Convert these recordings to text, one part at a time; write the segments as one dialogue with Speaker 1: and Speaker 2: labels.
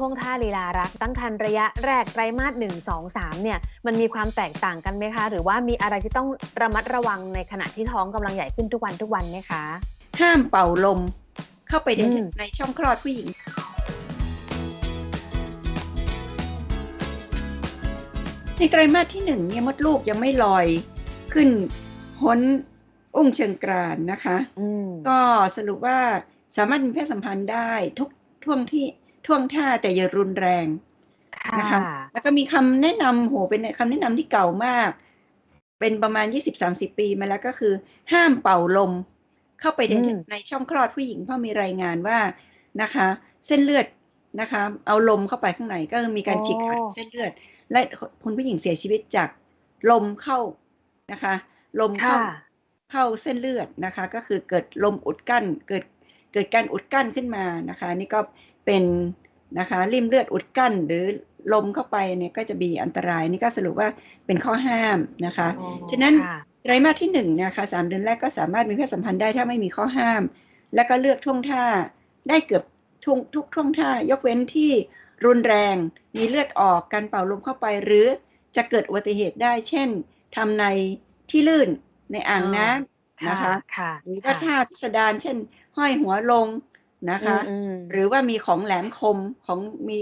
Speaker 1: ท่วงท่าลีลารัก ตั้งครรภ์ระยะแรกไตรมาสหนึ่งสองสามเนี่ยมันมีความแตกต่างกันไหมคะ หรือว่ามีอะไรที่ต้องระมัดระวังในขณะที่ท้องกำลังใหญ่ขึ้นทุกวันทุกวันไหมคะ
Speaker 2: ห้ามเป่าลมเข้าไปใน
Speaker 1: อืม
Speaker 2: ในช่องคลอดผู้หญิงในไตรมาสที่หนึ่งเนี่ยมดลูกยังไม่ลอยขึ้นพ้นอุ้งเชิงกรานนะคะ
Speaker 1: อืม
Speaker 2: ก็สรุปว่าสามารถมีเพศสัมพันธ์ได้ทุกท่วงที่ ท่วงท่าแต่อย่ารุนแรง
Speaker 1: ค่ะ
Speaker 2: นะคะ แล้วก็มีคำแนะนำโหเป็นคำแนะนำที่เก่ามาก เป็นประมาณ20-30ปีมาแล้วก็คือ ห้ามเป่าลม เข้าไปใน
Speaker 1: อืม
Speaker 2: ในช่องคลอดผู้หญิงเพราะมีรายงานว่านะคะ เส้นเลือดนะคะ เอาลมเข้าไปข้างในก็มีการฉีกขาดเส้นเลือด และคุณผู้หญิงเสียชีวิตจากลมเข้านะคะ ลมเข้า
Speaker 1: ค่ะ
Speaker 2: เข้าเส้นเลือดนะคะ ก็คือเกิดลมอุดกั้นเกิดเกิดการอุดกั้นขึ้นมานะคะ นี่ก็ เป็นนะคะริ่มเลือดอุดกั้นหรือลมเข้าไปเนี่ยก็จะมีอันตรายนี่ก็สรุปว่าเป็นข้อห้ามนะคะ
Speaker 1: อ๋อ
Speaker 2: ฉะนั้น
Speaker 1: ค่ะ
Speaker 2: ไตรมาสที่หนึ่งนะคะสามเดือนแรกก็สามารถมีเพศสัมพันธ์ได้ถ้าไม่มีข้อห้าม และก็เลือกท่วงท่าได้เกือบทุกทุกท่วงท่ายกเว้นที่รุนแรง มีเลือดออกการเป่าลมเข้าไปหรือจะเกิดอุบัติเหตุได้ เช่นทำในที่ลื่นในอ่างน้ำนะคะ
Speaker 1: ค่ะ
Speaker 2: หรือว่าท่าพิสดารเช่น ห้อยหัวลง นะคะ
Speaker 1: อืม
Speaker 2: หรือว่ามีของแหลมคมของมี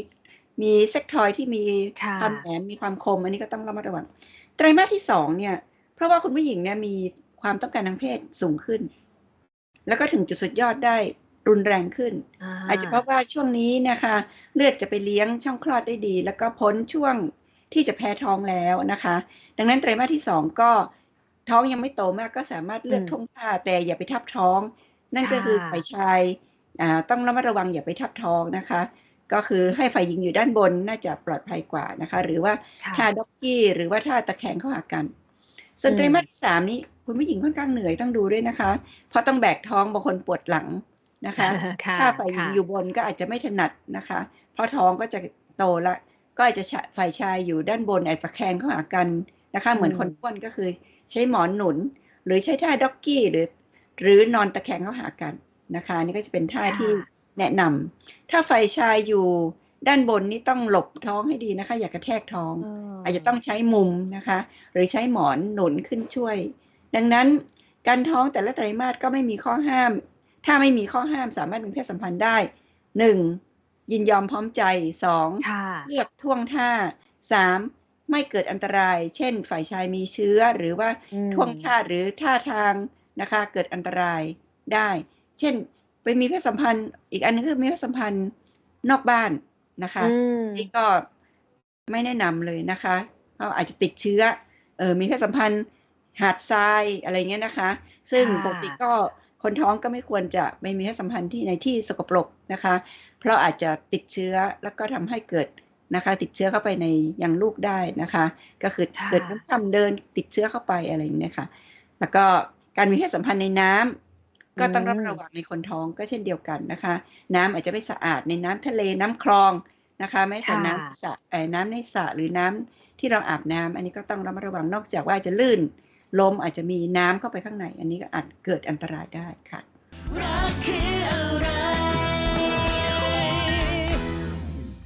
Speaker 2: มีเซ็กทอยที่มี
Speaker 1: ค่ะ
Speaker 2: ความแหลมมีความคม อันนี้ก็ต้องระมัดระวังไตรมาสที่สองเนี่ย เพราะว่าคุณผู้หญิงเนี่ยมีความต้องการทางเพศสูงขึ้น แล้วก็ถึงจุดสุดยอดได้รุนแรงขึ้น อาจจะเพราะว่าช่วงนี้นะคะ เลือดจะไปเลี้ยงช่องคลอดได้ดี แล้วก็พ้นช่วงที่จะแพ้ท้องแล้วนะคะ ดังนั้นไตรมาสที่สองก็ท้องยังไม่โตมากก็สามารถเลือก
Speaker 1: อืม
Speaker 2: ท่วงท่าแต่อย่าไปทับท้อง นั่นก็
Speaker 1: ค่ะ
Speaker 2: คือฝ่ายชายอ่า ต้องระมัดระวังอย่าไปทับท้องนะคะ ก็คือให้ฝ่ายหญิงอยู่ด้านบนน่าจะปลอดภัยกว่านะคะ หรือว่า
Speaker 1: ค่ะ
Speaker 2: ท่าด็อกกี้หรือว่าท่าตะแคงเข้าหากัน ส่วน
Speaker 1: อืม
Speaker 2: ไตรมาสที่สามนี้คุณผู้หญิงค่อนข้างเหนื่อยต้องดูด้วยนะคะ เพราะต้องแบกท้องบางคนปวดหลังนะคะ
Speaker 1: ค่ะ
Speaker 2: ถ้าฝ่ายหญิง
Speaker 1: ค่ะ
Speaker 2: อยู่บนก็อาจจะไม่ถนัดนะคะ เพราะท้องก็จะโตละก็อาจจะชะฝ่ายชายอยู่ด้านบนอาจจะตะแคงเข้าหากันนะคะ เหมือน
Speaker 1: อืม
Speaker 2: คนอ้วนก็คือใช้หมอนหนุน หรือใช้ท่าด็อกกี้หรือ หรือนอนตะแคงเข้าหากัน นะคะนี่ก็จะเป็นท่าที่แนะนำถ้าฝ่ายชายอยู่ด้านบนนี่ต้องหลบท้องให้ดีนะคะ อย่ากระแทกท้อง
Speaker 1: เออ
Speaker 2: อาจจะต้องใช้มุมนะคะ หรือใช้หมอนหนุนขึ้นช่วย ดังนั้นการท้องแต่ละไตรมาสก็ไม่มีข้อห้าม ถ้าไม่มีข้อห้ามสามารถมีเพศสัมพันธ์ได้หนึ่งยินยอมพร้อมใจสอง
Speaker 1: ค่ะ
Speaker 2: เลือกท่วงท่าสามไม่เกิดอันตราย เช่น ฝ่ายชายมีเชื้อหรือว่า
Speaker 1: อืม
Speaker 2: ท่วงท่าหรือท่าทางนะคะ เกิดอันตรายได้ เช่น ไปมีเพศสัมพันธ์ อีกอันนึงคือมีเพศสัมพันธ์นอกบ้านนะคะ
Speaker 1: อืม
Speaker 2: นี่ก็ไม่แนะนำเลยนะคะเพราะอาจจะติดเชื้อเออมีเพศสัมพันธ์หาดทรายอะไรเงี้ยนะคะ ซึ่ง
Speaker 1: ค่ะ
Speaker 2: ปกติก็คนท้องก็ไม่ควรจะไม่มีเพศสัมพันธ์ที่ในที่สกปรกนะคะ เพราะอาจจะติดเชื้อแล้วก็ทำให้เกิดนะคะ ติดเชื้อเข้าไปในยังลูกได้นะคะ ก็คือ
Speaker 1: ค่ะ
Speaker 2: เกิดน้ำคำเดินติดเชื้อเข้าไปอะไรอย่างเงี้ยค่ะ แล้วก็การมีเพศสัมพันธ์ในน้ำ ก็ต้องระมัดระวังในคนท้องก็เช่นเดียวกันนะคะ น้ำอาจจะไม่สะอาดในน้ำทะเลน้ำคลองนะคะแม้แต่
Speaker 1: ค่ะ
Speaker 2: น้ำสระเอ่อน้ำในสระหรือน้ำที่เราอาบน้ำอันนี้ก็ต้องระมัดระวังนอกจากว่าจะลื่นลมอาจจะมีน้ำเข้าไปข้างใน อันนี้ก็อาจเกิดอันตรายได้ค่ะ
Speaker 3: รักคือ